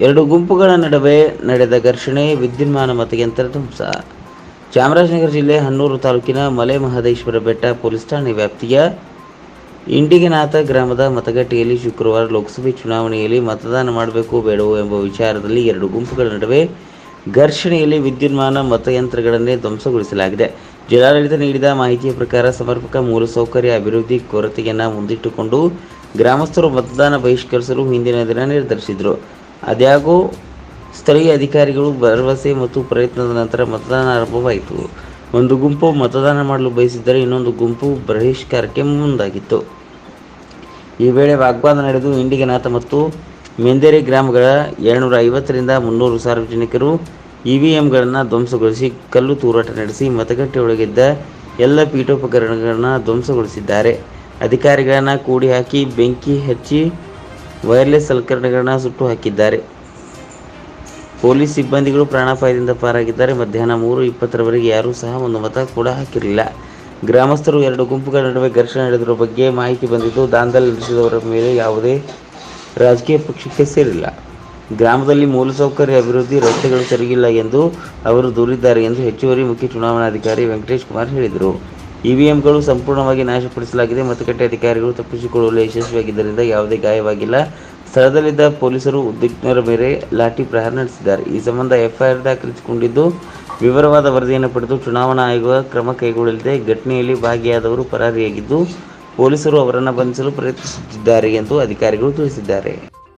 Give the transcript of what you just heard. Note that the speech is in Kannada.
ಎರಡು ಗುಂಪುಗಳ ನಡುವೆ ನಡೆದ ಘರ್ಷಣೆ, ವಿದ್ಯುನ್ಮಾನ ಮತಯಂತ್ರ ಧ್ವಂಸ ಚಾಮರಾಜನಗರ ಜಿಲ್ಲೆ ಹನ್ನೂರು ತಾಲೂಕಿನ ಮಲೆ ಮಹದೇಶ್ವರ ಬೆಟ್ಟ ಪೊಲೀಸ್ ಠಾಣೆ ವ್ಯಾಪ್ತಿಯ ಇಂಡಿಗನಾಥ ಗ್ರಾಮದ ಮತಗಟ್ಟೆಯಲ್ಲಿ ಶುಕ್ರವಾರ ಲೋಕಸಭೆ ಚುನಾವಣೆಯಲ್ಲಿ ಮತದಾನ ಮಾಡಬೇಕು ಬೇಡವೋ ಎಂಬ ವಿಚಾರದಲ್ಲಿ ಎರಡು ಗುಂಪುಗಳ ನಡುವೆ ಘರ್ಷಣೆಯಲ್ಲಿ ವಿದ್ಯುನ್ಮಾನ ಮತಯಂತ್ರಗಳನ್ನೇ ಧ್ವಂಸಗೊಳಿಸಲಾಗಿದೆ. ಜಿಲ್ಲಾಡಳಿತ ನೀಡಿದ ಮಾಹಿತಿಯ ಪ್ರಕಾರ ಸಮರ್ಪಕ ಮೂಲಸೌಕರ್ಯ ಅಭಿವೃದ್ಧಿ ಕೊರತೆಯನ್ನು ಮುಂದಿಟ್ಟುಕೊಂಡು ಗ್ರಾಮಸ್ಥರು ಮತದಾನ ಬಹಿಷ್ಕರಿಸಲು ಹಿಂದಿನ ದಿನ ನಿರ್ಧರಿಸಿದರು. ಆದಾಗ್ಯೂ ಸ್ಥಳೀಯ ಅಧಿಕಾರಿಗಳು ಭರವಸೆ ಮತ್ತು ಪ್ರಯತ್ನದ ನಂತರ ಮತದಾನ ಆರಂಭವಾಯಿತು. ಒಂದು ಗುಂಪು ಮತದಾನ ಮಾಡಲು ಬಯಸಿದ್ದರೆ ಇನ್ನೊಂದು ಗುಂಪು ಬಹಿಷ್ಕಾರಕ್ಕೆ ಮುಂದಾಗಿತ್ತು. ಈ ವೇಳೆ ವಾಗ್ವಾದ ನಡೆದು ಇಂಡಿಗನಾಥ ಮತ್ತು ಮೆಂದೇರಿ ಗ್ರಾಮಗಳ ಎರಡುನೂರ ಐವತ್ತರಿಂದ ಮುನ್ನೂರು ಸಾರ್ವಜನಿಕರು ಇವಿಎಂಗಳನ್ನು ಧ್ವಂಸಗೊಳಿಸಿ ಕಲ್ಲು ತೂರಾಟ ನಡೆಸಿ ಮತಗಟ್ಟೆಯೊಳಗಿದ್ದ ಎಲ್ಲ ಪೀಠೋಪಕರಣಗಳನ್ನು ಧ್ವಂಸಗೊಳಿಸಿದ್ದಾರೆ. ಅಧಿಕಾರಿಗಳನ್ನು ಕೂಡಿ ಹಾಕಿ ಬೆಂಕಿ ಹಚ್ಚಿ ವೈರ್ಲೆಸ್ ಸಲಕರಣೆಗಳನ್ನ ಸುಟ್ಟು ಹಾಕಿದ್ದಾರೆ. ಪೊಲೀಸ್ ಸಿಬ್ಬಂದಿಗಳು ಪ್ರಾಣಾಪಾಯದಿಂದ ಪಾರಾಗಿದ್ದಾರೆ. ಮಧ್ಯಾಹ್ನ ಮೂರು ಇಪ್ಪತ್ತರವರೆಗೆ ಯಾರೂ ಸಹ ಒಂದು ಮತ ಕೂಡ ಹಾಕಿರಲಿಲ್ಲ. ಗ್ರಾಮಸ್ಥರು ಎರಡು ಗುಂಪುಗಳ ನಡುವೆ ಘರ್ಷಣೆ ನಡೆದಿರುವ ಬಗ್ಗೆ ಮಾಹಿತಿ ಬಂದಿದ್ದು, ದಾಂಧಲೆ ನಡೆಸಿದವರ ಮೇಲೆ ಯಾವುದೇ ರಾಜಕೀಯ ಪಕ್ಷಕ್ಕೆ ಸೇರಿಲ್ಲ. ಗ್ರಾಮದಲ್ಲಿ ಮೂಲಸೌಕರ್ಯ ಅಭಿವೃದ್ಧಿ ರಸ್ತೆಗಳು ಸರಿಗಿಲ್ಲ ಎಂದು ಅವರು ದೂರಿದ್ದಾರೆ ಎಂದು ಹೆಚ್ಚುವರಿ ಮುಖ್ಯ ಚುನಾವಣಾಧಿಕಾರಿ ವೆಂಕಟೇಶ್ ಕುಮಾರ್ ಹೇಳಿದರು. ಇವಿಎಂಗಳು ಸಂಪೂರ್ಣವಾಗಿ ನಾಶಪಡಿಸಲಾಗಿದೆ ಮತಗಟ್ಟೆ ಅಧಿಕಾರಿಗಳು ತಪ್ಪಿಸಿಕೊಳ್ಳಲು ಯಶಸ್ವಿಯಾಗಿದ್ದರಿಂದ ಯಾವುದೇ ಗಾಯವಾಗಿಲ್ಲ. ಸ್ಥಳದಲ್ಲಿದ್ದ ಪೊಲೀಸರು ಉದ್ವಿಗ್ನರ ಮೇಲೆ ಲಾಠಿ ಪ್ರಹಾರ ನಡೆಸಿದ್ದಾರೆ. ಈ ಸಂಬಂಧ ಎಫ್ಐಆರ್ ದಾಖಲಿಸಿಕೊಂಡಿದ್ದು, ವಿವರವಾದ ವರದಿಯನ್ನು ಪಡೆದು ಚುನಾವಣಾ ಆಯೋಗ ಕ್ರಮ ಕೈಗೊಳ್ಳಲಿದೆ. ಘಟನೆಯಲ್ಲಿ ಭಾಗಿಯಾದವರು ಪರಾರಿಯಾಗಿದ್ದು, ಪೊಲೀಸರು ಅವರನ್ನು ಬಂಧಿಸಲು ಪ್ರಯತ್ನಿಸುತ್ತಿದ್ದಾರೆ ಎಂದು ಅಧಿಕಾರಿಗಳು ತಿಳಿಸಿದ್ದಾರೆ.